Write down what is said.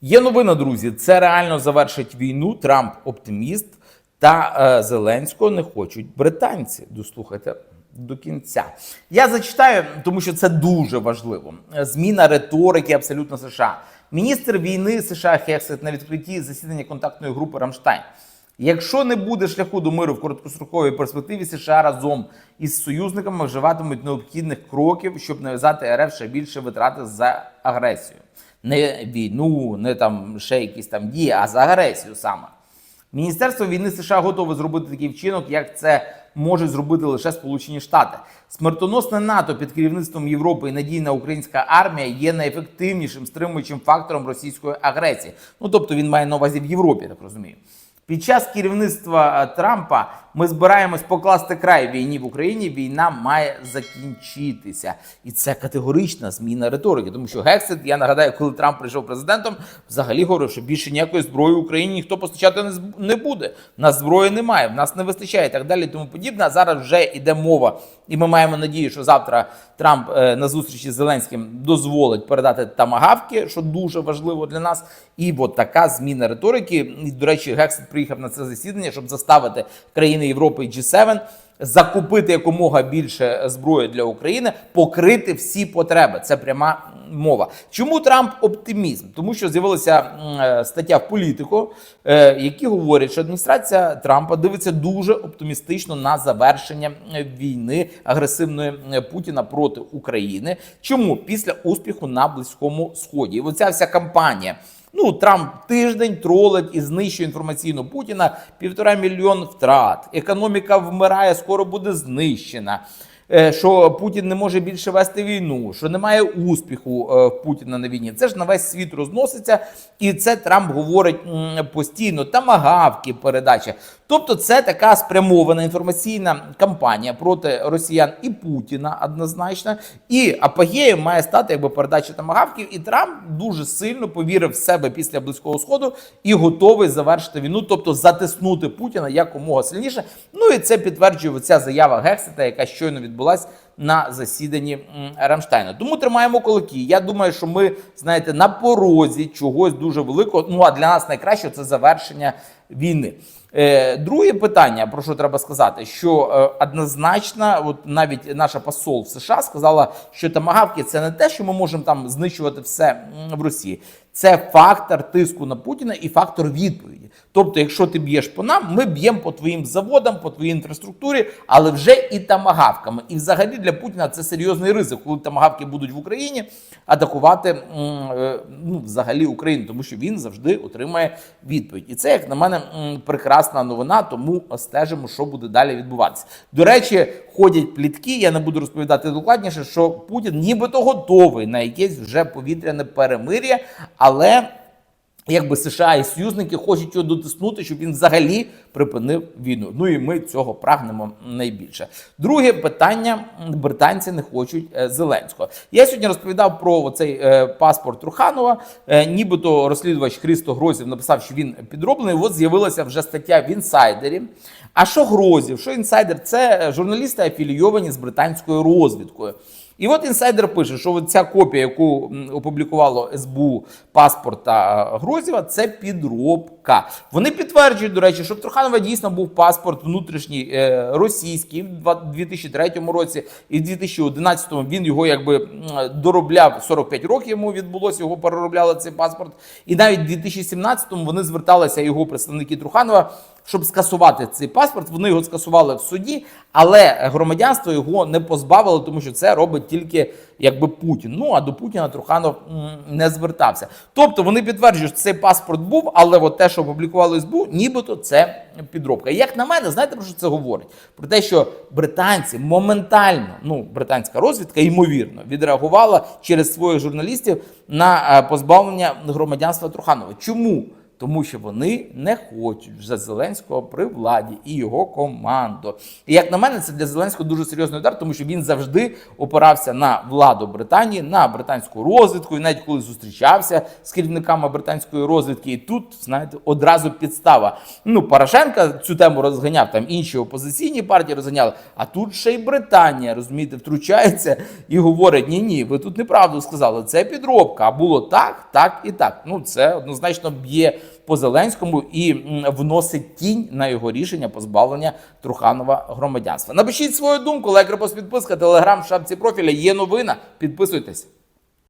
Є новина, друзі. Це реально завершить війну. Трамп оптиміст та е, Зеленського не хочуть британці. Дослухайте до кінця. Я зачитаю, тому що це дуже важливо. Зміна риторики абсолютно США. Міністр війни США Хексет на відкритті засідання контактної групи Рамштайн. Якщо не буде шляху до миру в короткостроковій перспективі, США разом із союзниками вживатимуть необхідних кроків, щоб нав'язати РФ ще більше витрати за агресію. Не війну, не там ще якісь там дії, а за агресію саме. Міністерство війни США готове зробити такий вчинок, як це можуть зробити лише Сполучені Штати. Смертоносне НАТО під керівництвом Європи і надійна українська армія є найефективнішим стримуючим фактором російської агресії. Ну тобто він має на увазі в Європі, так розумію. Під час керівництва е, Трампа ми збираємось покласти край війні в Україні. Війна має закінчитися, і це категорична зміна риторики. Тому що Гексет, я нагадаю, коли Трамп прийшов президентом, взагалі говорив, що більше ніякої зброї Україні ніхто постачати не буде. Нас зброї немає, в нас не вистачає і так далі. Тому подібне. Зараз вже йде мова, і ми маємо надію, що завтра Трамп е, на зустрічі з Зеленським дозволить передати тамагавки, що дуже важливо для нас. І от така зміна риторики. І, до речі, Гексет приїхав на це засідання, щоб заставити країни Європи і G7 закупити якомога більше зброї для України, покрити всі потреби. Це пряма мова. Чому Трамп оптимізм? Тому що з'явилася е, стаття в політику, е, які говорять, що адміністрація Трампа дивиться дуже оптимістично на завершення війни агресивної е, Путіна проти України. Чому після успіху на близькому сході? І оця вся кампанія. Ну, Трамп тиждень тролить і знищує інформаційно Путіна півтора мільйон втрат. Економіка вмирає, скоро буде знищена. Е, Що Путін не може більше вести війну, що немає успіху е, Путіна на війні. Це ж на весь світ розноситься, і це Трамп говорить постійно. Тамагавки передача. Тобто, це така спрямована інформаційна кампанія проти росіян і Путіна однозначно. І апогеєм має стати якби передача тамагавків. І Трамп дуже сильно повірив в себе після близького сходу і готовий завершити війну, тобто затиснути Путіна якомога сильніше. Ну і це підтверджує ця заява Гексета, яка щойно Dolayısıyla на засіданні м, Рамштайну. Тому тримаємо кулаки. Я думаю, що ми знаєте на порозі чогось дуже великого. Ну а для нас найкраще це завершення війни. Е, Друге питання, про що треба сказати, що е, однозначно, от навіть наша посол в США сказала, що тамагавки це не те, що ми можемо там знищувати все в Росії. Це фактор тиску на Путіна і фактор відповіді. Тобто, якщо ти б'єш по нам, ми б'ємо по твоїм заводам, по твоїй інфраструктурі, але вже і тамагавками. І взагалі для Путіна це серйозний ризик, коли тамагавки будуть в Україні атакувати е, ну, взагалі Україну, тому що він завжди отримає відповідь. І це, як на мене, прекрасна новина. Тому стежимо, що буде далі відбуватися. До речі, ходять плітки. Я не буду розповідати докладніше, що Путін нібито готовий на якесь вже повітряне перемир'я, але. Якби США і союзники хочуть його дотиснути, щоб він взагалі припинив війну. Ну і ми цього прагнемо найбільше. Друге питання: британці не хочуть е, Зеленського. Я сьогодні розповідав про цей паспорт Труханова. Е, нібито розслідувач Христо Грозів написав, що він підроблений. От з'явилася вже стаття в інсайдері. А що Грозів? Що інсайдер? Це журналісти афілійовані з британською розвідкою. І от інсайдер пише, що ця копія, яку опублікувало СБУ паспорта е, Грозєва, це підробка. Вони підтверджують, до речі, що в Труханова дійсно був паспорт внутрішній е, російський в 2003 році, і в 2011 він його якби доробляв 45 років. Йому відбулося його переробляли цей паспорт. І навіть в 2017 вони зверталися його представники Труханова. Щоб скасувати цей паспорт, вони його скасували в суді, але громадянство його не позбавило, тому що це робить тільки якби Путін. Ну а до Путіна Труханов не звертався. Тобто вони підтверджують, що цей паспорт був, але от те, що опублікували СБУ, нібито це підробка. Як на мене, знаєте про що це говорить? Про те, що британці моментально, ну британська розвідка ймовірно відреагувала через своїх журналістів на е, позбавлення громадянства Труханова. Чому? Тому що вони не хочуть вже Зеленського при владі і його команду. І як на мене, це для Зеленського дуже серйозний удар, тому що він завжди опирався на владу Британії, на британську розвідку, і навіть коли зустрічався з керівниками британської розвідки, і тут знаєте одразу підстава. Ну Порошенка цю тему розганяв, там інші опозиційні партії розганяли. А тут ще й Британія розумієте, втручається і говорить: ні, ні, ви тут неправду сказали. Це підробка. А було так, так і так. Ну це однозначно б'є по Зеленському і вносить тінь на його рішення позбавлення Труханова громадянства. Напишіть свою думку, лайк, репост, підписка, телеграм, шапці профіля. Є новина. Підписуйтесь.